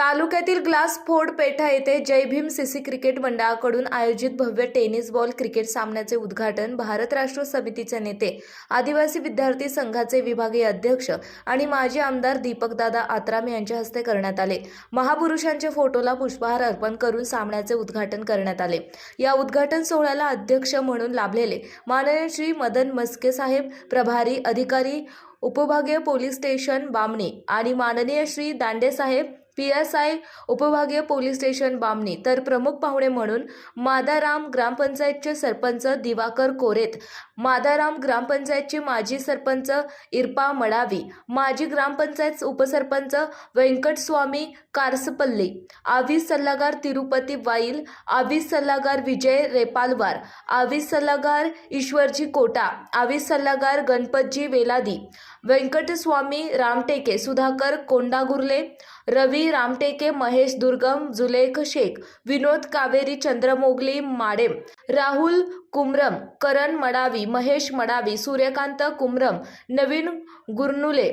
तालुक्यातील glass Ford पेठा येथे जय भीम सीसी क्रिकेट मंडळाकडून आयोजित भव्य टेनिस बॉल क्रिकेट सामन्याचे उद्घाटन भारत राष्ट्र समितीचे नेते आदिवासी विद्यार्थी संघाचे विभागीय अध्यक्ष आणि माजी आमदार दीपकदादा आत्राम यांच्या हस्ते करण्यात आले. महापुरुषांच्या फोटोला पुष्पहार अर्पण करून सामन्याचे उद्घाटन करण्यात आले. या उद्घाटन सोहळ्याला अध्यक्ष म्हणून लाभलेले माननीय श्री मदन मस्के साहेब प्रभारी अधिकारी उपभागीय पोलीस स्टेशन बामणी आणि माननीय श्री दांडे साहेब पी एस आय उपभागीय पोलीस स्टेशन बामणी. तर प्रमुख पाहुणे म्हणून मादाराम ग्रामपंचायतचे सरपंच दिवाकर कोरेत मादाराम ग्रामपंचायतचे माजी सरपंच इरपा मडावी माजी ग्रामपंचायत उपसरपंच व्यंकटस्वामी कारसपल्ली आवीस सल्लागार तिरुपती वाईल आवीस सल्लागार विजय रेपालवार आवीस सल्लागार ईश्वरजी कोटा आवीस सल्लागार गणपतजी वेलादी व्यंकटस्वामी रामटेके सुधाकर कोंडागुर्ले रवी रामटेके महेश दुर्गम जुलेख शेख विनोद कावेरी चंद्रमोगली माडेम राहुल कुमरम करण मडावी महेश मडावी सूर्यकांत कुमरम नवीन गुरनुले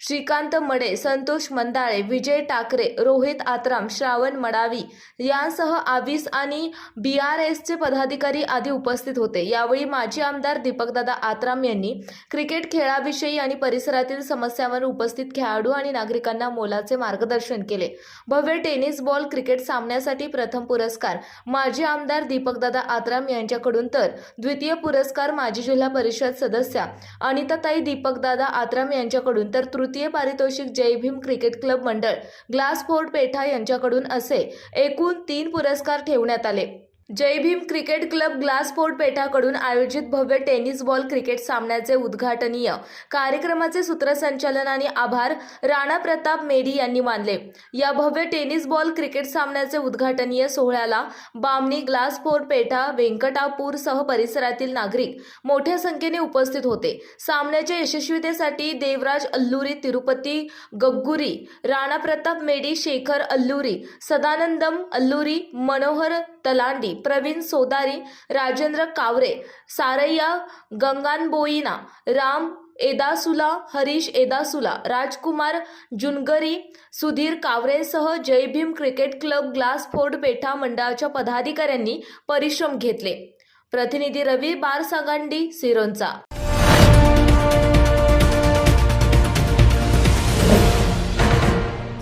श्रीकांत मडे संतोष मंदाळे विजय टाकरे रोहित आत्राम श्रावण मडावी यांसह आवीस आणि बी आर एसचे पदाधिकारी आदी उपस्थित होते. यावेळी माजी आमदार दीपकदादा आत्राम यांनी क्रिकेट खेळाविषयी आणि परिसरातील समस्यांवर उपस्थित खेळाडू आणि नागरिकांना मोलाचे मार्गदर्शन केले. भव्य टेनिस बॉल क्रिकेट सामन्यासाठी प्रथम पुरस्कार माजी आमदार दीपकदादा आत्राम यांच्याकडून तर द्वितीय पुरस्कार माजी जिल्हा परिषद सदस्या अनिताताई दीपकदादा आत्राम यांच्याकडून तर तृतीय पारितोषिक जय भीम क्रिकेट क्लब मंडळ ग्लासफोर्ट पेठा यांच्याकडून असे एकूण तीन पुरस्कार ठेवण्यात आले. Jai Bhim cricket club Glass Fort पेठाकडून आयोजित भव्य टेनिस बॉल क्रिकेट सामन्याचे उद्घाटनीय कार्यक्रमाचे सूत्रसंचालन आणि आभार राणा प्रताप मेढी यांनी मानले. या भव्य टेनिस बॉल क्रिकेट सामन्याचे उद्घाटनीय सोहळ्याला बामणी ग्लास फोर्ट पेठा व्यंकटापूर सह परिसरातील नागरिक मोठ्या संख्येने उपस्थित होते. सामन्याच्या यशस्वीतेसाठी देवराज Alluri Tirupati गग्गुरी Rana Pratap Medi Shekhar Alluri Sadanandam Alluri Manohar Talandi Praveen Sodari Rajendra Kaware Sarayya Ganganaboina Ram Edasula Harish Edasula Rajkumar Jungari Sudhir कावरेसह Jai Bhim cricket club Glassford पेठा मंडळाच्या पदाधिकाऱ्यांनी परिश्रम घेतले. प्रतिनिधी रवी बारसागांडी सिरोंचा.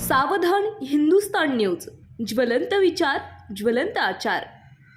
सावधान हिंदुस्तान न्यूज. ज्वलंत विचार ज्वलंत आचार.